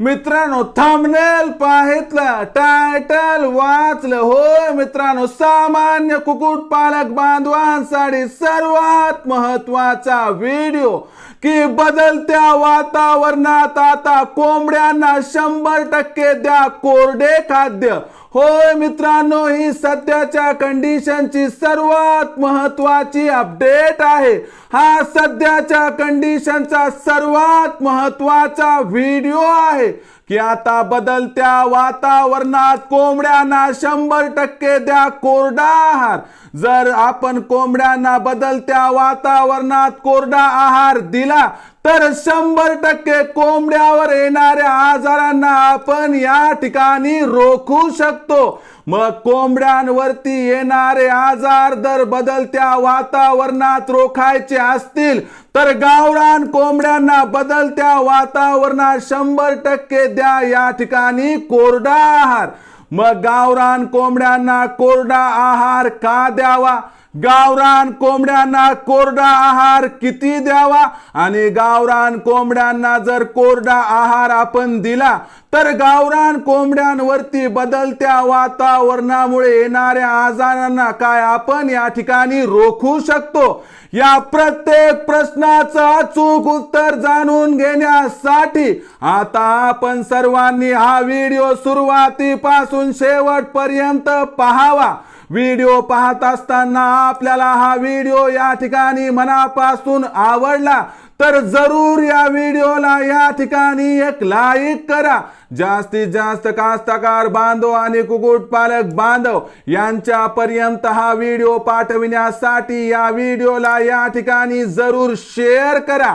मित्रांनो थांबनेल पाहितलं टायटल वाचलं. होय मित्रांनो सामान्य कुकुट पालक बांधवांसाठी सर्वात महत्त्वाचा व्हिडिओ की बदलत्या वातावरणात आता कोंबड्यांना शंभर टक्के द्या कोरडे खाद्य. होय मित्रांनो ही सध्याच्या कंडिशनची सर्वात महत्वाची अपडेट आहे. हा सध्याच्या कंडिशनचा सर्वात महत्त्वाचा व्हिडिओ आहे. की आता बदलत्या वातावरणात कोंबड्यांना शंभर टक्के द्या कोरडा आहार. जर आपण कोंबड्यांना बदलत्या वातावरणात कोरडा आहार दिला तर शंभर टक्के कोंबड्यावर येणाऱ्या आजारांना आपण या ठिकाणी रोखू शकतो. मग कोंबड्यांवरती येणारे आजार जर बदलत्या वातावरणात रोखायचे असतील तर गावरान कोंबड्यांना बदलत्या वातावरणात शंभर टक्के द्या या ठिकाणी कोरडा आहार. मग गावरान कोंबड्यांना कोरडा आहार का द्यावा? गावरान कोंबड्यांना कोरडा आहार किती द्यावा? आणि गावरान कोंबड्यांना जर कोरडा आहार आपण दिला तर गावरान कोंबड्यांवरती बदलत्या वातावरणामुळे येणाऱ्या आजारांना काय आपण या ठिकाणी रोखू शकतो? या प्रत्येक प्रश्नाचं अचूक उत्तर जाणून घेण्यासाठी आता आपण सर्वांनी हा व्हिडिओ सुरुवातीपासून शेवटपर्यंत पहावा. व्हिडिओ पाहत असताना आपल्याला हा व्हिडिओ या ठिकाणी मनापासून आवडला तर जरूर या व्हिडिओला या ठिकाणी एक लाईक करा. जास्तीत जास्त कास्तकार बांधव आणि कुक्कुटपालक बांधव यांच्यापर्यंत हा व्हिडिओ पाठविण्यासाठी या व्हिडिओला या ठिकाणी जरूर शेअर करा.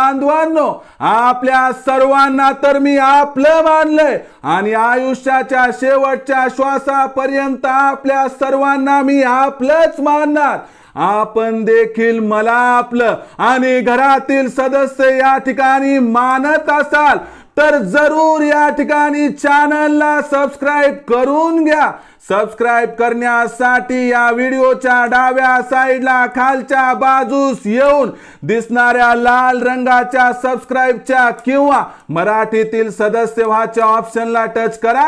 बांधवांनो आपल्या सर्वांना तर मी आपलं मानलंय आणि आयुष्याच्या शेवटच्या श्वासापर्यंत आपल्या सर्वांना मी आपलंच मानणार. आपण देखील मला आपलं आणि घरातील सदस्य या ठिकाणी मानत असाल. तर जरूर या ठिकाणी चॅनलला सबस्क्राईब करून घ्या. सबस्क्राईब करण्यासाठी या व्हिडिओच्या डाव्या साईडला खालच्या बाजूस येऊन दिसणाऱ्या लाल रंगाच्या सबस्क्राईबच्या किंवा मराठीतील सदस्य व्हाच्या ऑप्शनला टच करा.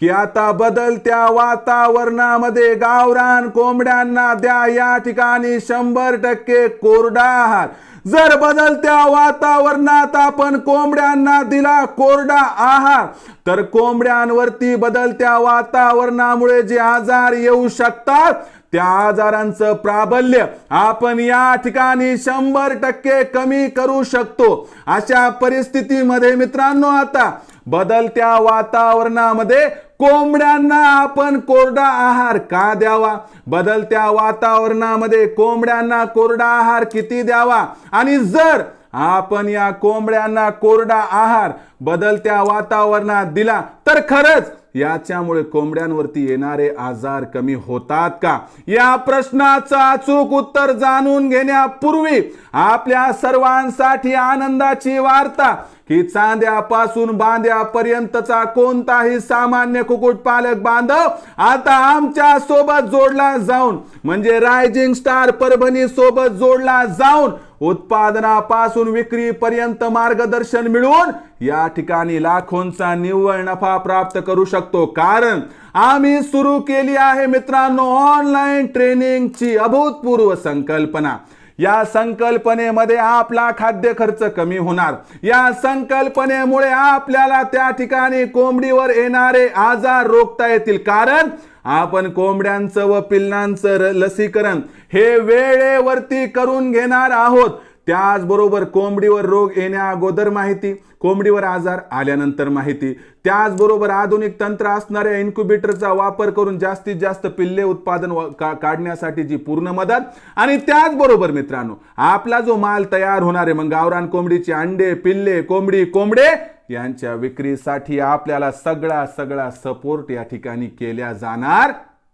की आता बदलत्या वातावरणामध्ये गावरान कोंबड्यांना द्या या ठिकाणी शंभर टक्के कोरडा आहार. जर बदलत्या वातावरणात आपण कोंबड्यांना दिला कोरडा आहार तर कोंबड्यांवरती बदलत्या वातावरणामुळे जे आजार येऊ शकतात त्या आजारांचं प्राबल्य आपण या ठिकाणी शंभर टक्के कमी करू शकतो. अशा परिस्थितीमध्ये मित्रांनो आता बदलत्या वातावरणामध्ये कोंबड्यांना आपण कोरडा आहार का द्यावा? बदलत्या वातावरणामध्ये कोंबड्यांना कोरडा आहार किती द्यावा? आणि जर आपण या कोंबड्यांना कोरडा आहार बदलत्या वातावरणात दिला तर खरंच याच्यामुळे कोंबड्यांवरती येणारे आजार कमी होतात का? या प्रश्नाचं अचूक उत्तर जाणून घेण्यापूर्वी आपल्या सर्वांसाठी आनंदाची वार्ता की चांद्यापासून बांद्यापर्यंतचा कोणताही सामान्य कुक्कुटपालक बांधव आता आमच्यासोबत जोडला जाऊन म्हणजे रायझिंग स्टार परभणी सोबत जोडला जाऊन उत्पादनापासून विक्रीपर्यंत मार्गदर्शन मिळवून या ठिकाणी लाखोंचा निव्वळ नफा प्राप्त करू शकतो. कारण आम्ही सुरू केली आहे मित्रांनो ऑनलाईन ट्रेनिंगची अभूतपूर्व संकल्पना. या संकल्पनेमध्ये आपला खाद्य खर्च कमी होणार. या संकल्पनेमुळे आपल्याला त्या ठिकाणी कोंबडीवर येणारे आजार रोखता येतील. कारण आपण कोंबड्यांचं व पिल्लांचं लसीकरण हे वेळेवरती करून घेणार आहोत. त्याचबरोबर कोंबडीवर रोग येण्या अगोदर माहिती कोंबडीवर आजार आल्यानंतर माहिती. त्याचबरोबर आधुनिक तंत्र असणाऱ्या इन्क्युबेटरचा वापर करून जास्तीत जास्त पिल्ले उत्पादन का- काढण्यासाठी जी पूर्ण मदत. आणि त्याचबरोबर मित्रांनो आपला जो माल तयार होणार आहे मग गावरान कोंबडीचे अंडे पिल्ले कोंबडी कोंबडे यांच्या विक्रीसाठी आपल्याला सगळा सगळा सपोर्ट या ठिकाणी केल्या जाणार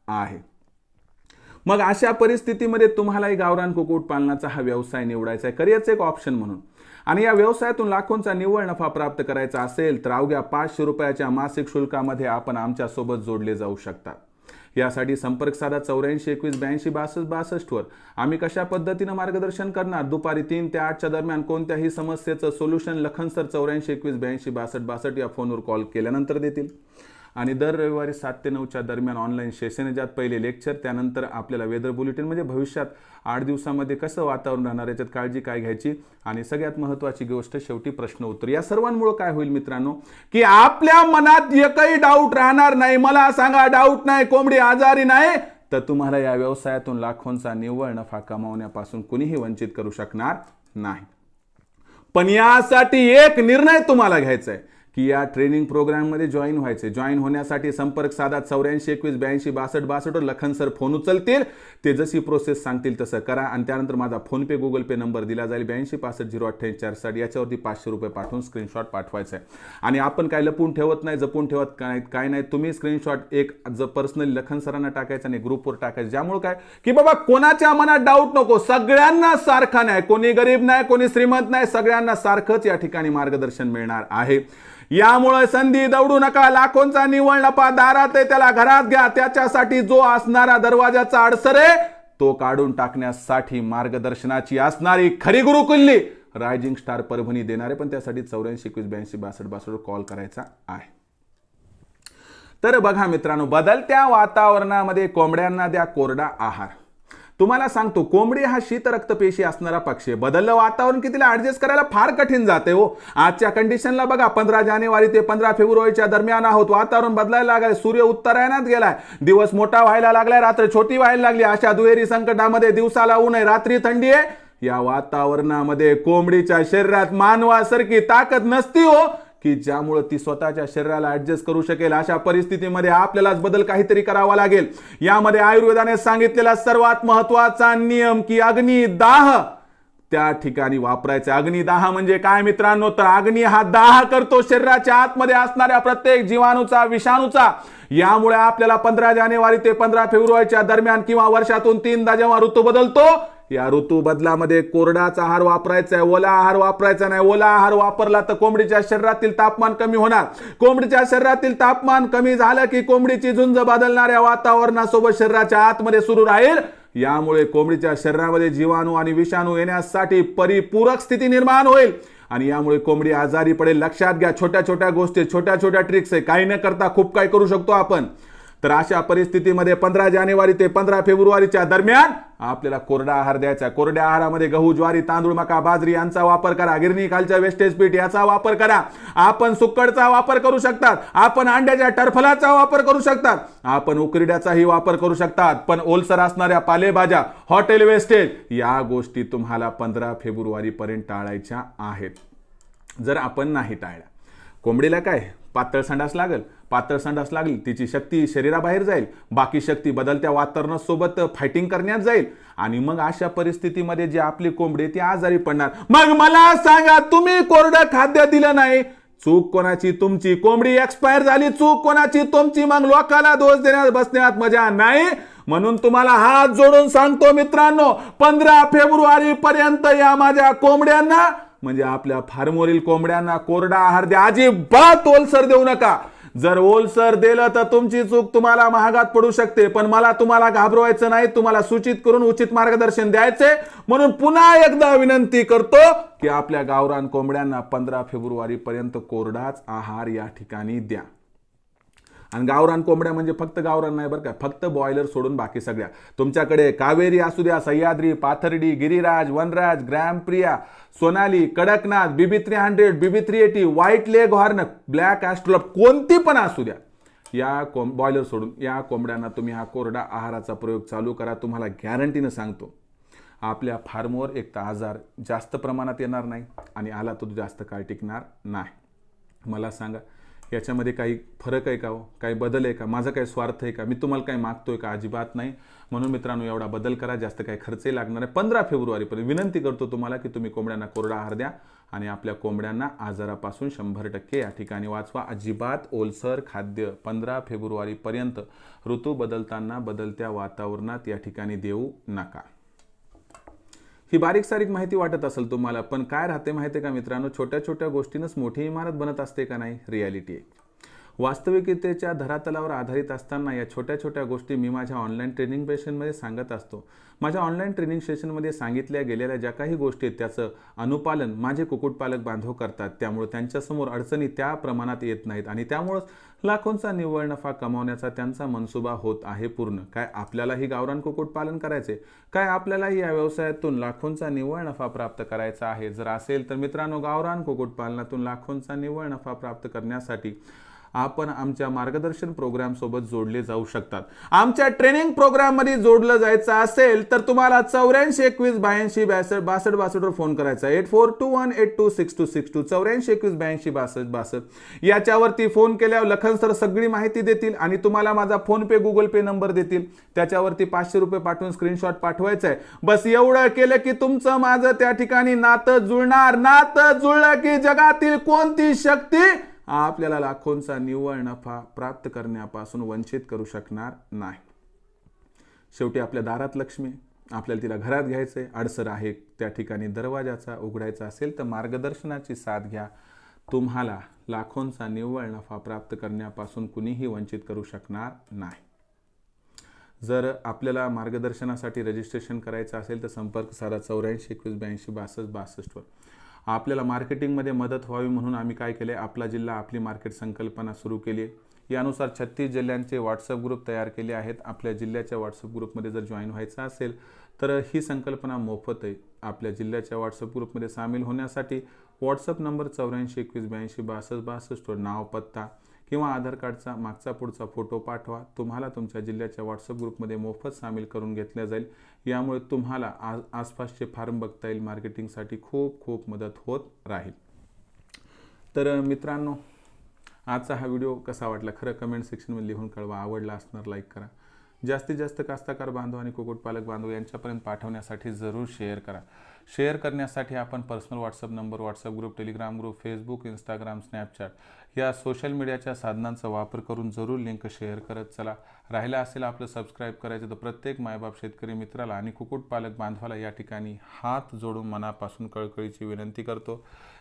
आहे. मग अशा परिस्थितीमध्ये तुम्हालाही गावरान कुक्कुट पालनाचा हा व्यवसाय निवडायचा आहे. करिअरचं एक ऑप्शन म्हणून. आणि या व्यवसायातून लाखोंचा निव्वळ नफा प्राप्त करायचा असेल तर अवघ्या पाचशे रुपयाच्या मासिक शुल्कामध्ये आपण आमच्यासोबत जोडले जाऊ शकता. यासाठी संपर्क साधा चौऱ्याऐंशी एकवीस ब्याऐंशी बासष्ट बासष्टवर. आम्ही कशा पद्धतीनं मार्गदर्शन करणार? दुपारी तीन ते आठच्या दरम्यान कोणत्याही समस्येचं सोल्युशन लखन सर चौऱ्याऐंशी एकवीस ब्याऐंशी बासष्ट बासष्ट या फोनवर कॉल केल्यानंतर देतील. आणि दर रविवारी सात ते नऊच्या दरम्यान ऑनलाईन सेशन ज्यात पहिले लेक्चर त्यानंतर आपल्याला वेदर बुलेटिन म्हणजे भविष्यात आठ दिवसामध्ये कसं वातावरण राहणार याच्यात काळजी काय घ्यायची? आणि सगळ्यात महत्त्वाची गोष्ट शेवटी प्रश्न उत्तर. या सर्वांमुळे काय होईल मित्रांनो? की आपल्या मनात एकही डाऊट राहणार नाही. मला सांगा डाऊट नाही कोंबडी आजारी नाही तर तुम्हाला या व्यवसायातून लाखोंचा निव्वळ नफा कमावण्यापासून कुणीही वंचित करू शकणार नाही. पण यासाठी एक निर्णय तुम्हाला घ्यायचा आहे. की या ट्रेनिंग प्रोग्राममध्ये जॉईन व्हायचे. जॉईन होण्यासाठी संपर्क साधा चौऱ्याऐंशी एकवीस ब्याऐंशी बासष्ट बासष्टवर लखन सर फोन उचलतील. ते जशी प्रोसेस सांगतील तसं करा. आणि त्यानंतर माझा फोनपे गुगल पे नंबर दिला जाईल. ब्याऐंशी पासष्ट झिरो अठ्ठ्याऐंशी चारसाठी याच्यावरती पाचशे रुपये पाठवून स्क्रीनशॉट पाठवायचा. आहे आणि आपण काय लपून ठेवत नाही जपून ठेवत काय काय नाही तुम्ही स्क्रीनशॉट एक ज पर्सनली लखन सरांना टाकायचं आणि ग्रुपवर टाकायचं. ज्यामुळे काय? की बाबा कोणाच्या मनात डाऊट नको? सगळ्यांना सारखा नाही. कोणी गरीब नाही कोणी श्रीमंत नाही. सगळ्यांना सारखंच या ठिकाणी मार्गदर्शन मिळणार आहे. यामुळे संधी दौडू नका. लाखोंचा निवळ नफा दारात आहे. त्याला घरात घ्या. त्याच्यासाठी जो असणारा दरवाजाचा अडसर आहे तो काढून टाकण्यासाठी मार्गदर्शनाची असणारी खरी गुरुकुल्ली रायझिंग स्टार परभणी देणारे. पण त्यासाठी चौऱ्याऐंशी एकवीस ब्याऐंशी बासष्ट बासष्ट कॉल करायचा आहे. तर बघा मित्रांनो बदलत्या वातावरणामध्ये कोंबड्यांना द्या कोरडा आहार. तुम्हाला सांगतो कोंबडी हा शीत रक्तपेशी असणारा पक्षी. आहे बदललं वातावरण की तिला ऍडजस्ट करायला फार कठीण जाते हो. आजच्या कंडिशनला बघा पंधरा जानेवारी ते पंधरा फेब्रुवारीच्या दरम्यान आहोत. वातावरण बदलायला लागलंय. सूर्य उत्तरायणात गेलाय. दिवस मोठा व्हायला लागलाय रात्र छोटी व्हायला लागली. अशा दुहेरी संकटामध्ये दिवसाला ऊन आहे रात्री थंडी आहे. या वातावरणामध्ये कोंबडीच्या शरीरात मानवासारखी ताकद नसती हो. की ज्यामुळे ती स्वतःच्या शरीराला ऍडजस्ट करू शकेल. अशा परिस्थितीमध्ये आपल्यालाच बदल काहीतरी करावा लागेल. यामध्ये आयुर्वेदाने सांगितलेला सर्वात महत्त्वाचा नियम की अग्नी दाह. त्या ठिकाणी वापरायचे. अग्निदाह म्हणजे काय मित्रांनो? तर अग्नी हा दाह करतो शरीराच्या आतमध्ये असणाऱ्या प्रत्येक जीवाणूचा विषाणूचा. यामुळे आपल्याला पंधरा जानेवारी ते पंधरा फेब्रुवारीच्या दरम्यान किंवा वर्षातून तीनदा जेव्हा ऋतू बदलतो या ऋतू बदलामध्ये कोरडाचा आहार वापरायचा आहे ओला आहार वापरायचा नाही. ओला आहार वापरला तर कोंबडीच्या शरीरातील तापमान कमी होणार. कोंबडीच्या शरीरातील तापमान कमी झालं की कोंबडीची झुंज बदलणाऱ्या वातावरणासोबत शरीराच्या आतमध्ये सुरू राहील. यामुळे कोंबडीच्या शरीरामध्ये जीवाणू आणि विषाणू येण्यासाठी परिपूरक स्थिती निर्माण होईल. आणि यामुळे कोंबडी आजारी पडेल. लक्षात घ्या छोट्या छोट्या गोष्टी छोट्या छोट्या ट्रिक्स आहे. काही न करता खूप काही करू शकतो आपण. तर अशा परिस्थितीमध्ये पंधरा जानेवारी ते पंधरा फेब्रुवारीच्या दरम्यान आपल्याला कोरडा आहार द्यायचा कोरड्या आहारामध्ये गहू ज्वारी तांदूळ मका बाजरी यांचा वापर करा. गिरणी खालच्या वेस्टेज पीठ याचा वापर करा. आपण सुक्कडचा वापर करू शकतात. आपण अंड्याच्या टरफलाचा वापर करू शकतात. आपण उकरड्याचाही वापर करू शकतात. पण ओलसर असणाऱ्या पालेभाज्या हॉटेल वेस्टेज या गोष्टी तुम्हाला पंधरा फेब्रुवारी पर्यंत टाळायच्या आहेत. जर आपण नाही टाळल्या कोंबडीला काय? पातळ संडास लागल पातळ संडास लागली तिची शक्ती शरीराबाहेर जाईल बाकी शक्ती बदलत्या वातावरणासोबत फायटिंग करण्यात जाईल. आणि मग अशा परिस्थितीमध्ये जी आपली कोंबडी ती आजारी पडणार. मग मला सांगा तुम्ही कोरडं खाद्य दिलं नाही. चूक कोणाची? तुमची कोंबडी एक्सपायर झाली. चूक कोणाची? तुमची मग लोकाला दोष देण्यात बसण्यात मजा नाही. म्हणून तुम्हाला हात जोडून सांगतो मित्रांनो पंधरा फेब्रुवारी पर्यंत या माझ्या कोंबड्यांना म्हणजे आपल्या फार्मवरील कोंबड्यांना कोरडा आहार द्या. अजिबात ओलसर देऊ नका. जर ओलसर दिलं तर तुमची चूक तुम्हाला महागात पडू शकते. पण मला तुम्हाला घाबरवायचं नाही. तुम्हाला सूचित करून उचित मार्गदर्शन द्यायचे. म्हणून पुन्हा एकदा विनंती करतो की आपल्या गावरान कोंबड्यांना पंधरा फेब्रुवारी पर्यंत कोरडाच आहार या ठिकाणी द्या. आणि गावरान कोंबड्या म्हणजे फक्त गावरान नाही बरं का फक्त बॉयलर सोडून बाकी सगळ्या. तुमच्याकडे कावेरी असू द्या Sahyadri Pathardi Giriraj Vanraj Gramapriya Sonali Kadaknath BB three hundred BB three eighty white leghorn black australorp कोणती पण असू द्या या कोंब बॉयलर सोडून या कोंबड्यांना तुम्ही हा कोरडा आहाराचा प्रयोग चालू करा तुम्हाला गॅरंटीनं सांगतो. आपल्या फार्मवर एक तर आजार जास्त प्रमाणात येणार नाही आणि आला तो जास्त काळ टिकणार नाही. मला सांगा याच्यामध्ये काही फरक आहे का हो? काही बदल आहे का? माझा काही स्वार्थ आहे का? मी तुम्हाला काही मागतोय का? अजिबात नाही. म्हणून मित्रांनो एवढा बदल करा. जास्त काही खर्चही लागणार आहे पंधरा फेब्रुवारीपर्यंत विनंती करतो तुम्हाला की तुम्ही कोंबड्यांना कोरडा आहार द्या आणि आपल्या कोंबड्यांना आजारापासून शंभर टक्के या ठिकाणी वाचवा. अजिबात ओलसर खाद्य पंधरा फेब्रुवारीपर्यंत ऋतू बदलताना बदलत्या वातावरणात या ठिकाणी देऊ नका. ही बारीक सारीक माहिती वाटत असेल तुम्हाला पण काय राहते माहिती आहे का मित्रांनो? छोट्या छोट्या गोष्टीनंच मोठी इमारत बनत असते का नाही? रियालिटी आहे. वास्तविकतेच्या धरातलावर आधारित असताना या छोट्या छोट्या गोष्टी मी माझ्या ऑनलाईन ट्रेनिंग सेशनमध्ये सांगत असतो. माझ्या ऑनलाईन ट्रेनिंग सेशनमध्ये सांगितल्या गेलेल्या ज्या काही गोष्टी आहेत त्याचं अनुपालन माझे कुक्कुटपालक बांधव करतात. त्यामुळे त्यांच्यासमोर अडचणी त्या प्रमाणात येत नाहीत आणि त्यामुळंच लाखोंचा निव्वळ नफा कमावण्याचा त्यांचा मनसुबा होत आहे पूर्ण. काय आपल्यालाही गावरान कुक्कुटपालन करायचे काय आपल्यालाही या व्यवसायातून लाखोंचा निव्वळ नफा प्राप्त करायचा आहे? जर असेल तर मित्रांनो गावरान कुक्कुटपालनातून लाखोंचा निव्वळ नफा प्राप्त करण्यासाठी आपण आमच्या मार्गदर्शन प्रोग्रामसोबत जोडले जाऊ शकतात. आमच्या ट्रेनिंग प्रोग्राममध्ये जोडलं जायचं असेल तर तुम्हाला चौऱ्याऐंशी एकवीस ब्याऐंशी बासष्ट बासष्ट बासष्टवर फोन करायचा eight four two one eight two six two six two चौऱ्याऐंशी एकवीस ब्याऐंशी बासष्ट बासष्ट. याच्यावरती फोन केल्यावर लखन सर सगळी माहिती देतील आणि तुम्हाला माझा फोनपे गुगल पे नंबर देतील. त्याच्यावरती पाचशे रुपये पाठवून स्क्रीनशॉट पाठवायचं आहे. बस एवढं केलं की तुमचं माझं त्या ठिकाणी नातं जुळणार. नातं जुळलं की जगातील कोणती शक्ती आपल्याला लाखोंचा निव्वळ नफा प्राप्त करण्यापासून वंचित करू शकणार नाही. शेवटी आपल्या दारात लक्ष्मी आपल्याला तिला घरात घ्यायचं आहे अडसर आहे त्या ठिकाणी दरवाजाचा उघडायचा असेल तर मार्गदर्शनाची साथ घ्या. तुम्हाला लाखोंचा निव्वळ नफा प्राप्त करण्यापासून कुणीही वंचित करू शकणार नाही. जर आपल्याला मार्गदर्शनासाठी रजिस्ट्रेशन करायचं असेल तर संपर्क साधा चौऱ्याऐंशी एकवीस ब्याऐंशी बासष्ट बासष्टवर. आपल्याला मार्केटिंगमध्ये मदत व्हावी म्हणून आम्ही काय केले? आपला जिल्हा आपली मार्केट संकल्पना सुरू केली. आहे यानुसार छत्तीस जिल्ह्यांचे व्हॉट्सअप ग्रुप तयार केले आहेत. आपल्या जिल्ह्याच्या व्हॉट्सअप ग्रुपमध्ये जर जॉईन व्हायचं असेल तर ही संकल्पना मोफत आहे. आपल्या जिल्ह्याच्या व्हॉट्सअप ग्रुपमध्ये सामील होण्यासाठी व्हॉट्सअप नंबर चौऱ्याऐंशी एकवीस ब्याऐंशी बासष्ट बासष्टवर नाव पत्ता किंवा आधार कार्डचा मागचा पुढचा फोटो पाठवा. तुम्हाला तुमच्या जिल्ह्याच्या व्हॉट्सअप ग्रुपमध्ये मोफत सामील करून घेतल्या जाईल. यामुळे तुम्हाला आज आसपासचे फार्म बघता येईल. मार्केटिंगसाठी खूप खूप मदत होत राहील. तर मित्रांनो आजचा हा व्हिडिओ कसा वाटला? खरं कमेंट सेक्शनमध्ये लिहून कळवा. आवडला असणार लाईक करा. जास्तीत जास्त कास्ताकार बांधव आणि कुक्कुटपालक बांधव यांच्यापर्यंत पाठवण्यासाठी जरूर शेअर करा. शेअर करण्यासाठी आपण personal WhatsApp number WhatsApp group Telegram group Facebook Instagram Snapchat या सोशल मीडियाच्या साधनांचा वापर करून जरूर लिंक शेअर करत चला. राहिला असेल आपलं सबस्क्राईब करायचं तर प्रत्येक मायबाप शेतकरी मित्राला आणि कुक्कुटपालक बांधवाला या ठिकाणी हात जोडून मनापासून कळकळीची विनंती करतो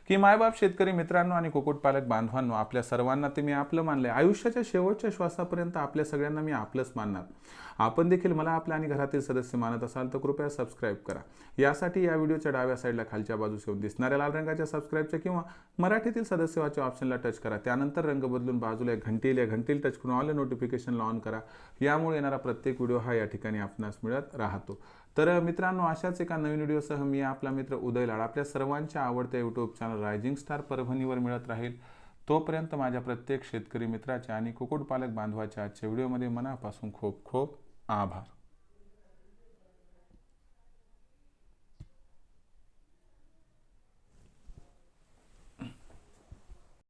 की मायबाप शेतकरी मित्रांनो आणि कुक्कुटपालक बांधवांनो आपल्या सर्वांना ते मी आपलं मानलंय. आयुष्याच्या शेवटच्या श्वासापर्यंत आपल्या सगळ्यांना मी आपलंच मानणार. आपण देखील मला आपल्या आणि घरातील सदस्य मानत असाल तर कृपया सबस्क्राईब करा. यासाठी या व्हिडिओच्या डाव्या साईडला खालच्या बाजूस येऊन दिसणाऱ्या लाल रंगाच्या सबस्क्राईबच्या किंवा मराठीतील सदस्यवाच्या ऑप्शनला टच करा. त्यानंतर रंग बदलून बाजूला एक घंटील या घंटील टच करून ऑल नोटिफिकेशनला ऑन करा. यामुळे येणारा प्रत्येक व्हिडिओ हा या ठिकाणी आपणास मिळत राहतो. तर मित्रांनो अशाच एका नवीन व्हिडिओसह मी आपला मित्र उदय लाड आपल्या सर्वांच्या आवडत्या यूट्यूब चॅनल रायझिंग स्टार परभणीवर मिळत राहील. तोपर्यंत माझ्या प्रत्येक शेतकरी मित्राच्या आणि कुक्कुटपालक बांधवाच्या आजच्या व्हिडिओमध्ये मनापासून खूप खूप आभार.